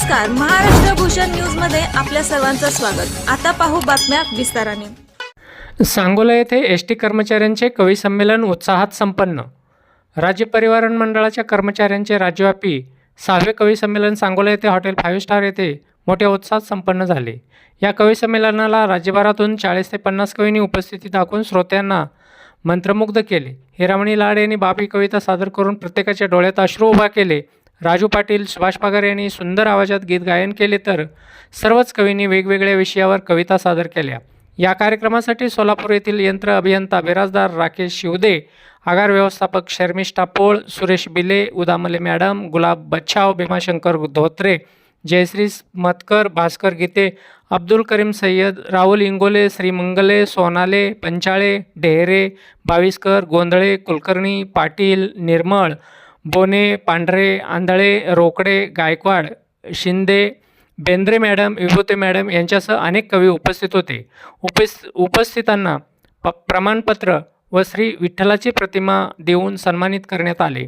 नमस्कार. महाराष्ट्र भूषण न्यूजमध्ये आपल्या सर्वांचं स्वागत. आता पाहू बातम्या विस्ताराने. सांगोला येथे एस टी कर्मचाऱ्यांचे कवी संमेलन उत्साहात संपन्न. राज्य परिवहन मंडळाच्या कर्मचाऱ्यांचे राज्यव्यापी सहावे कवी संमेलन सांगोला येथे हॉटेल फाईव्ह स्टार येथे मोठ्या उत्साहात संपन्न झाले. या कवी संमेलनाला राज्यभरातून चाळीस ते पन्नास कवींनी उपस्थिती दाखवून श्रोत्यांना मंत्रमुग्ध केले. हिरामणी लाड यांनी बाबी कविता सादर करून प्रत्येकाच्या डोळ्यात अश्रू उभा केले. राजू पाटील सुभाष पगार यांनी सुंदर आवाजात गीत गायन केले तर सर्वच कवींनी वेगवेगळ्या विषयावर कविता सादर केल्या. या कार्यक्रमासाठी सोलापूर येथील यंत्र अभियंता बिराजदार राकेश शिवदे आगार व्यवस्थापक Sharmishtha Pol Suresh Bile Udamle madam Gulab Bachhav Bhimashankar Dhotre Jayashree Matkar Bhaskar Gite Abdul Karim Sayyad Rahul Ingole Shrimangle Sonale Panchale Dehare Bawiskar Gondhale Kulkarni Patil Nirmal Bone Pandhare Andhale Rokade Gaikwad Shinde Bendre madam Vibhute madam यांच्यासह अनेक कवी उपस्थित होते. उपस् उपस्थितांना प प्रमाणपत्र व श्री विठ्ठलाची प्रतिमा देऊन सन्मानित करण्यात आले.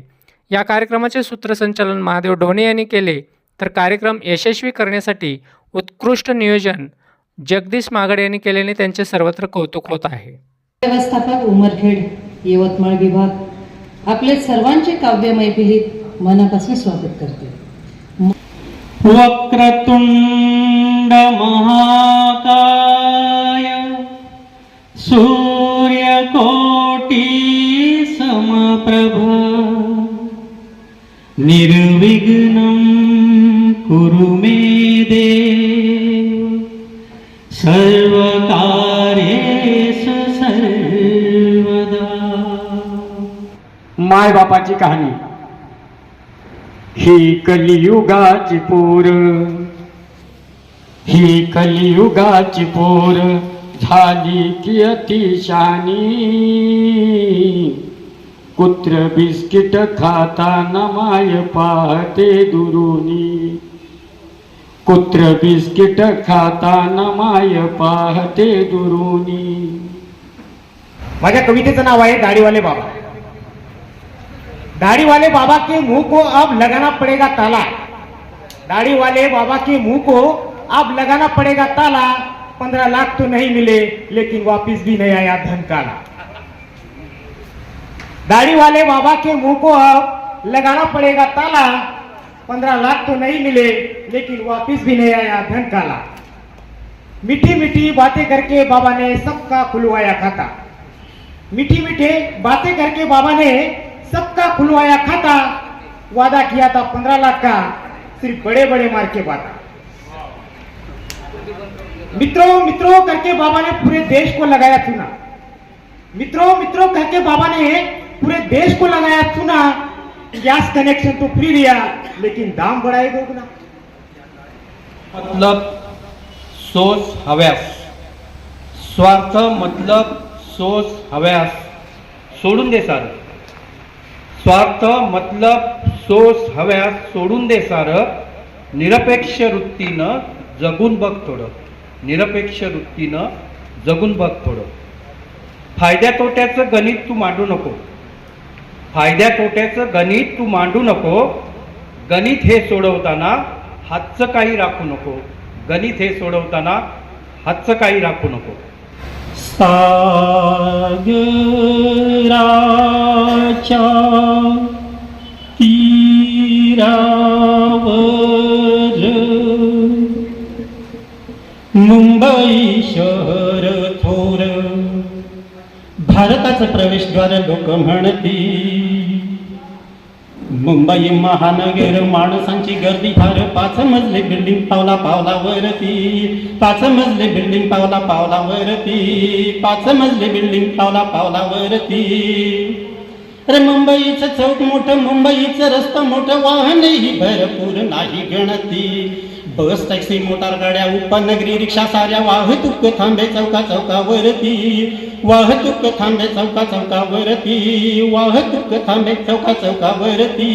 या कार्यक्रमाचे सूत्रसंचालन महादेव ढोणे यांनी केले. तर कार्यक्रम यशस्वी करण्यासाठी उत्कृष्ट नियोजन जगदीश मागड यांनी केल्याने त्यांचे सर्वत्र कौतुक होत आहे. व्यवस्थापक उमरखेड यवतमाळ विभाग. आपले सर्वांचे काव्य मैफिलीत मनापासून स्वागत करते. वक्रतुंड महाकाय सूर्यकोटि समप्रभा निर्विघ्नं कुरु मे देव। सर्वकार्येषु माय बापाची कहाणी. ही कलियुगाची पोर. ही कलियुगाची पोर झाली की अतिशानी कुत्र बिस्किट खाताना माय पाहते दुरुनी. कुत्र बिस्किट खाताना माय पाहते दुरुनी. माझ्या कवितेचं नाव आहे दाढीवाले बाबा. दाढ़ी वाले बाबा के मुंह को अब लगाना पड़ेगा ताला। दाढ़ी वाले बाबा के मुंह को अब लगाना पड़ेगा ताला। पंद्रह लाख तो नहीं मिले लेकिन वापिस भी नहीं आया धन काला दाढ़ी वाले बाबा के मुंह को अब लगाना पड़ेगा ताला। पंद्रह लाख तो नहीं मिले लेकिन वापिस भी नहीं आया धन काला मीठी मीठी बातें करके बाबा ने सबका खुलवाया खाता। मीठी मीठे बातें करके बाबा ने सबका खुलवाया खाता। वादा किया था पंद्रह लाख का। सिर्फ बड़े बड़े मार के बाता मित्रों मित्रों करके बाबा ने पूरे देश को लगाया चुना। मित्रों मित्रों करके बाबा ने पूरे देश को लगाया चुना। गैस कनेक्शन तो फ्री दिया लेकिन दाम बढ़ाए दोगुना मतलब सोच हव्यास। स्वार्थ मतलब सोच हव्यास। सोडून दे सार। स्वार्थ मतलब सोस हव्यास सोडून दे सार. निरपेक्ष वृत्तीनं जगून बघ थोडं. निरपेक्ष वृत्तीनं जगून बघ थोडं. फायद्या तोट्याचं गणित तू मांडू नको. फायद्या तोट्याचं गणित तू मांडू नको. गणित हे सोडवताना हातचं काही राखू नको. गणित हे सोडवताना हातचं काही राखू नको. सागराच्या तीरावर मुंबई शहर थोर भारताचं प्रवेशद्वार लोक म्हणती मुंबई महानगर माणसांची गर्दी फार. पाच मजली बिल्डिंग पावला पावला वरती. पाच मजली बिल्डिंग पावला पावला वरती. पाच मजली बिल्डिंग पावला पावला वरती. अरे मुंबईचं चौक मोठं मुंबईचं रस्ता मोठं वाहनही भरपूर नाही गणती. बस टॅक्सी मोटार गाड्या उपनगरी रिक्षा साऱ्या वाहतूक थांबे चौका चौकावरती वाहतूक थांबे चौका चौकावरती वाहतूक थांबे चौका चौकावरती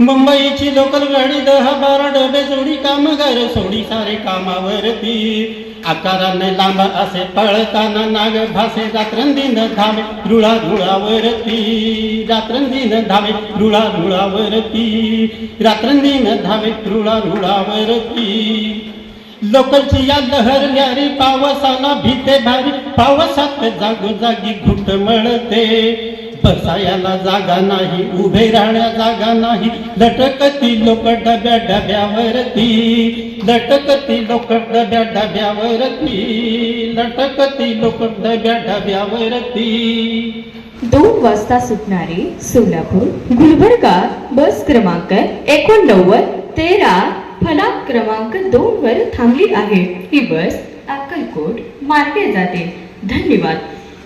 मुंबईची लोकल गाडी दहा बारा डबे जोडी कामगार सोडी सारे कामावरती. आकाराने लांब असे पळताना नाग भासे रात्रंदिन धावे रुळा रुळावरती रात्रंदिन धावे रुळा रुळावरती रात्रंदिन धावे रुळा रुळावरती लोकलची या लहरल्यारी पावसाला भीते भारी. पावसात जागोजागी घुट मळते बसायला जागा नाही उभे राहण्या जागा नाही. लटकती लोक डब्या डब्यावरती लटकती लोक डब्या डब्यावरती लटकती लोक डब्या डब्यावरती. दोन वाजता सुटणारी सोलापूर गुलबर्गा बस क्रमांक एकोणनव्वद तेरा फलाक क्रमांक दोन वर थांबली आहे. ही बस अक्कलकोट मार्गे जाते. धन्यवाद.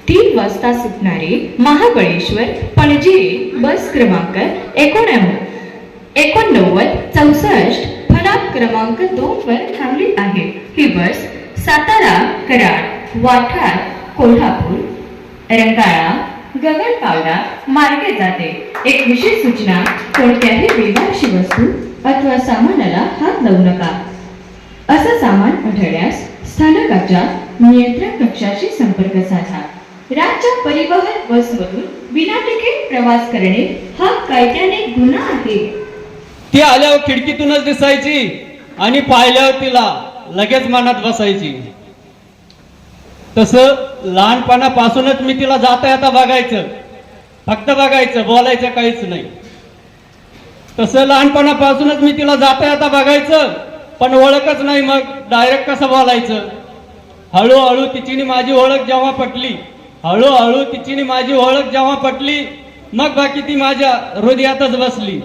तीन वाजता सुटणारी महाबळेश्वर पणजी बस क्रमांक एकोणनव्वद एकोणनव्वद चौसष्ट फलाट क्रमांक दोन वर थांबली आहे. ही बस सातारा कराड वाठार कोल्हापूर रंगाळा गगनपावला मार्गे जाते. एक विशेष सूचना कोणत्याही बेवारशी वस्तू अथवा सामानाला हात लावू नका. असं सामान आढळल्यास स्थानकाच्या नियंत्रण कक्षाशी संपर्क साधा. राज्य परिवहन बसमधून विना तिकीट प्रवास करणे हा कायद्याने गुन्हा आहे. ती आल्यावर खिडकीतूनच दिसायची आणि पाहिल्यावर तिला लगेच मनात बसायची. तस लहानपणापासूनच मी तिला जाता येता बघायचं. फक्त बघायचं बोलायचं काहीच नाही. तसं लहानपणापासूनच मी तिला जाता येता बघायचं पण ओळखच नाही मग डायरेक्ट कसं बोलायचं? हळूहळू तिची माझी ओळख जेव्हा पटली हळूहळू तिची माझी ओळख जेव्हा पटली मग बाकी ती माझ्या हृदयातच बसली.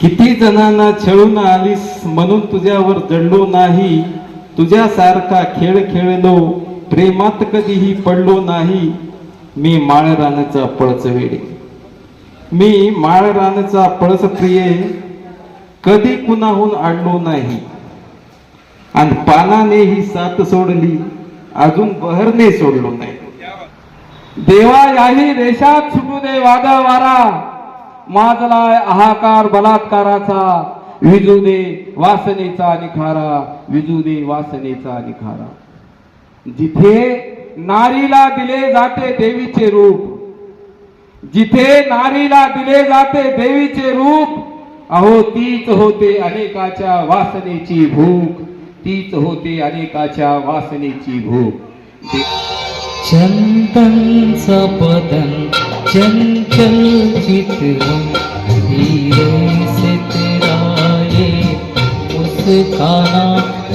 किती जणांना छळून आलीस म्हणून तुझ्यावर जडलो नाही तुझ्यासारखा खेळ खेळलो प्रेमात कधीही पडलो नाही. मी माळरानचा पळस वेडे. मी माळरानचा पळस प्रिय कधी कुणाहून आणलो नाही. आणि पानाने ही साथ सोडली अजून बहरने सोडलो नाही. देवा याही देशात सुटू दे वादा वारा. माजलाय हाहाकार बलात्काराचा. विजू दे वासनेचा निखारा. विजू दे वासनेचा निखारा. जिथे नारीला दिले जाते देवीचे रूप जिथे नारीला दिले जाते देवीचे रूप अहो तीच होते अनेकाच्या वासनेची भूक. तीच होते अनेकाच्या वासनेची भूक. दे- चंदन सपदन चंचल चितवन धीरे से तेरा ये मुस्काना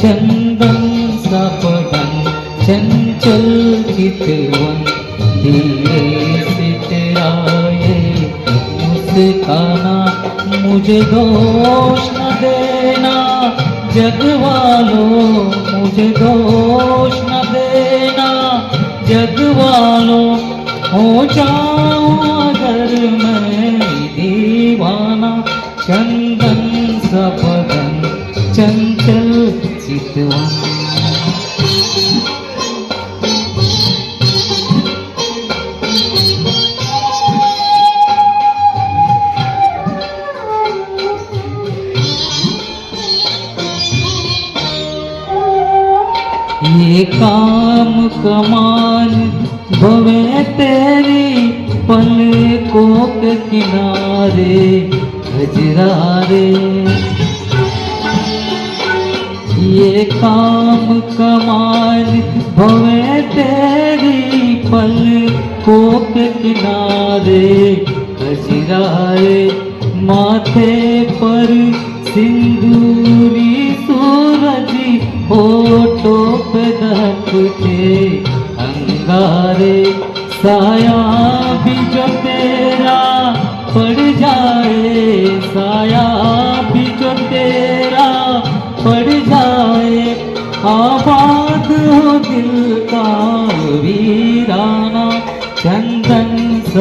चंदन सपदन चंचल चितवन धीरे से तेरा ये मुस्काना मुझे दोष न देना जग वालों मुझे दोष न देना। जगवालो हो जाओ अगर मैं दीवाना। चंदन सपदन चंचल चितवा ये काम कमाल भवे तेरी पलकों के किनारे हजरारे ये काम कमाल भवे तेरी पलकों के किनारे हजरारे माथे पर सिंदूरी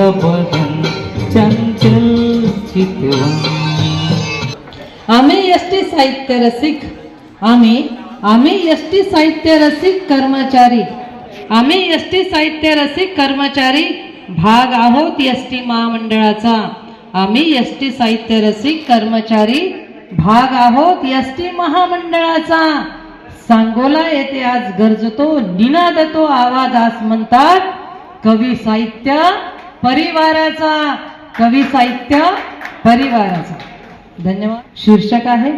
सबदन चंचल चितवा आम्ही एस टी साहित्य रसिक आम्ही आम्ही एस टी साहित्य रसिक कर्मचारी आम्ही एस टी साहित्य रसिक कर्मचारी भाग आहोत एस टी महामंडळाचा. आम्ही एस टी साहित्य रसिक कर्मचारी भाग आहोत एस टी महामंडळाचा. सांगोला येथे आज गरजतो निनादतो आवाज आज म्हणतात कवी साहित्य परिवाराचा कवी साहित्य परिवाराचा. धन्यवाद. शीर्षक आहे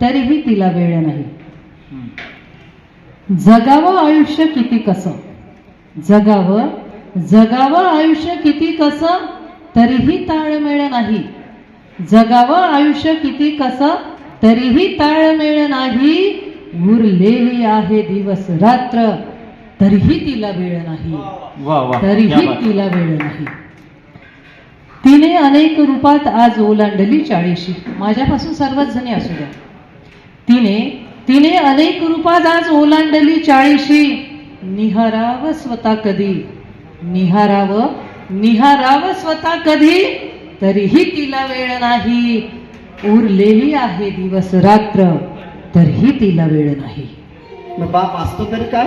तरीही तिला वेळ नाही. जगावं आयुष्य किती कसं? जगावं जगावं आयुष्य किती कसं? तरीही ताळमेळ नाही. जगावं आयुष्य किती कसं? तरीही ताळमेळ नाही. उरलेली आहे दिवस रात्र. तरीही तिला वेळ नाही. तरीही तिला वेळ नाही. तिने अनेक रूपात आज ओलांडली चाळीशी. माझ्यापासून सर्वच जणी असू द्या. तिने तिने अनेक रूपात आज ओलांडली चाळीशी. निहाराव स्वतः कधी? निहाराव निहाराव स्वतः कधी? तरीही तिला वेळ नाही. उरलेली आहे दिवस रात्र तरीही तिला वेळ नाही. मग बाप असतो तरी काय?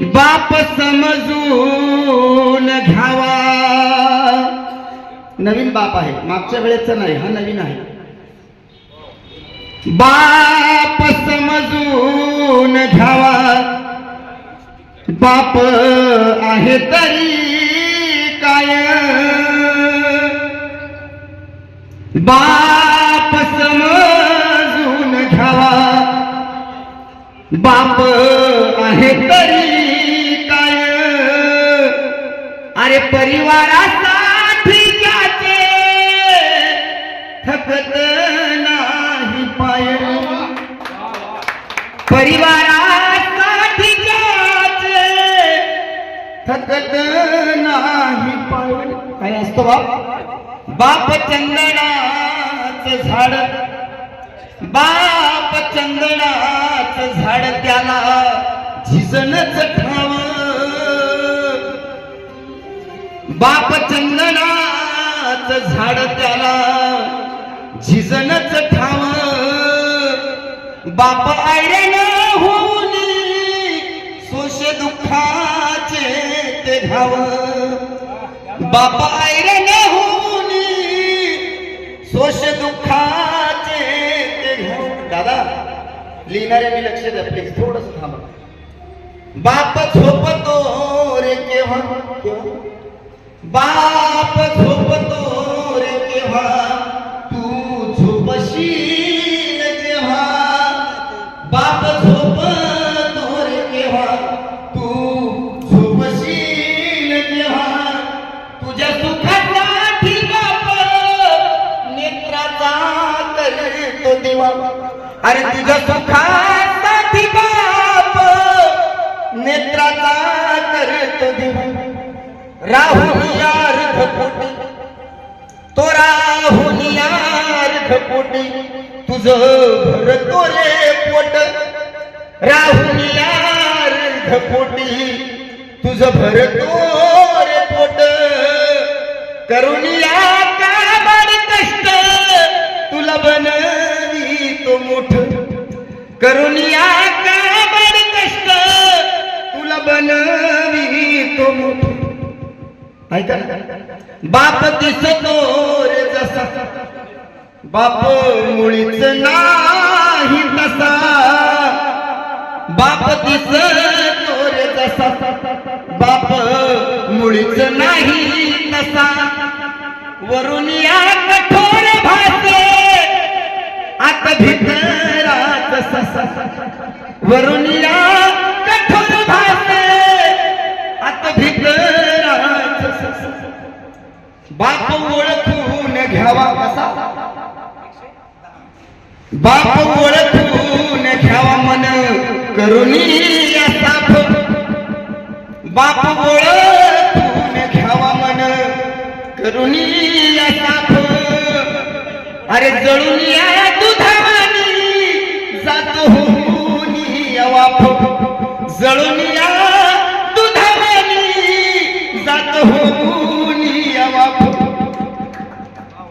बाप समजून घ्यावा. नवीन बाप आहे. मागच्या वेळेचा नाही हा नवीन आहे. बाप समजून घ्यावा. बाप आहे तरी काय? बाप समजून घ्यावा. बाप परिवारासाठी त्याचे थकत नाही पाय. परिवारासाठी त्याचे थकत नाही पाय. काय असतो बाप? बाप चंदनाच झाड. बाप चंदनाच झाड त्याला झिजणच ठावा. बाप चंदनाच झाड त्याला झिजनच ठाव बाप आयरन होऊन सोश दुःखाचे ते घाव बाप आयरन होऊन सोश दुःखाचे ते घाव दादा लिहिणाऱ्यांनी लक्ष द्या प्लीज थोडस थांबा. बाप झोपतो रे केव्हा? केव्हा? बाप झोपतो रे केव्हा तू झोपशील जेव्हा बाप झोपतो रे केव्हा तू झोपशील जेव्हा तुझ्या सुखासाठी बाप नेत्राचा करतो देवा अरे तुझ्या सुखासाठी बाप नेत्राचा करतो देवा राहुल यार तो राहुल यार धपोटी तुझं भरतो रे पोट. राहुल यार धपोटी तुझं भरतो रे पोट. करुणिया काबाड कष्ट. तुला बनवी तो मोठ. करुणिया काबाड कष्ट. तुला बनवी तो मोठ. ऐका. बाप दिसतो रे जसा. बाप मुळीच नाही तसा. बाप दिसतो रे जसा. बाप मुळीच नाही तसा. वरून या कठोर भासे आता भितरात ससा. वरून या बाप ओळखून घ्यावा कसा? बाप ओळखून घ्यावा मन करुणी साफ बाप ओळखून घ्यावा मन करुणी साफ अरे जळून या दुधावानी जातो होऊन वाफ जळून या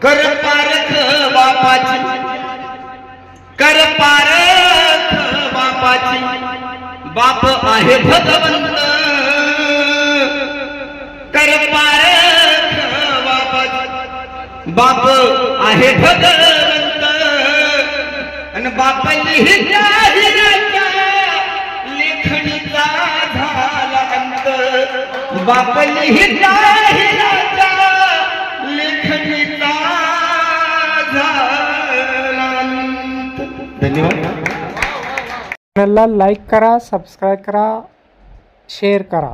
कर पारख बापाची. कर पारख बापाची. बाप आहे भगवंत कर पारख बापाची. बाप आहे भगवंत आणि बाप लिहिता लेखणीचा झाला अंत. बाप लिहिता धन्यवाद चॅनलला लाईक करा सबस्क्राईब करा शेअर करा.